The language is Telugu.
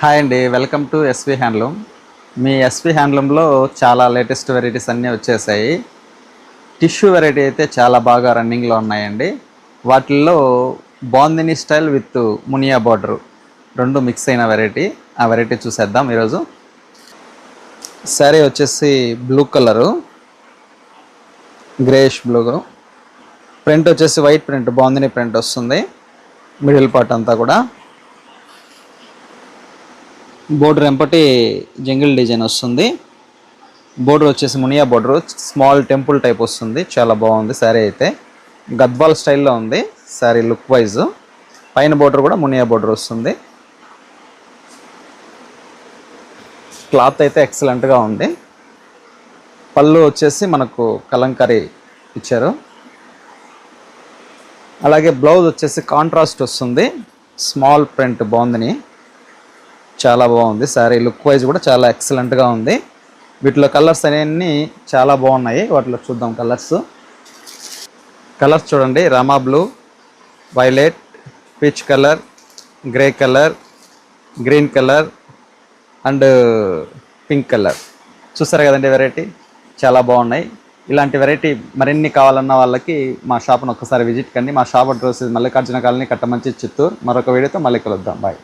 హాయ్ అండి వెల్కమ్ టు ఎస్వి హ్యాండ్లూమ్. మీ ఎస్వి హ్యాండ్లూమ్లో చాలా లేటెస్ట్ వెరైటీస్ అన్నీ వచ్చేసాయి. టిష్యూ వెరైటీ అయితే చాలా బాగా రన్నింగ్లో ఉన్నాయండి. వాటిల్లో bandhani style with muniya border రెండు మిక్స్ అయిన వెరైటీ. ఆ వెరైటీ చూసేద్దాం ఈరోజు. శారీ వచ్చేసి blue colour greyish blue. Print వచ్చేసి వైట్ ప్రింట్ బాందిని ప్రింట్ వస్తుంది. మిడిల్ పార్ట్ అంతా కూడా. బోర్డర్ ఎంపటి జంగిల్ డిజైన్ వస్తుంది. బోర్డర్ వచ్చేసి muniya border. Small temple type వస్తుంది. చాలా బాగుంది శారీ అయితే. గద్వాల్ స్టైల్లో ఉంది శారీ లుక్ వైజ్. పైన బోర్డర్ కూడా మునియా బోర్డర్ వస్తుంది. క్లాత్ అయితే ఎక్సలెంట్గా ఉంది. పళ్ళు వచ్చేసి మనకు కలంకరీ ఇచ్చారు. అలాగే బ్లౌజ్ వచ్చేసి కాంట్రాస్ట్ వస్తుంది. స్మాల్ ప్రింట్ బాగుందని. చాలా బాగుంది. శారీ లుక్ వైజ్ కూడా చాలా ఎక్సలెంట్గా ఉంది. వీటిలో కలర్స్ అనేవి చాలా బాగున్నాయి. వాటిలో చూద్దాం కలర్స్. కలర్స్ చూడండి. Rama blue violet peach colour grey colour green colour and pink colour. చూసారు కదండి వెరైటీ? చాలా బాగున్నాయి. ఇలాంటి వెరైటీ మరిన్ని కావాలన్న వాళ్ళకి మా షాప్ను ఒక్కసారి విజిట్ కండి. మా shop address Mallikarjuna colony Kattamanchi Chittoor. మరొక వీడియోతో మళ్ళీ కలుద్దాం. బాయ్.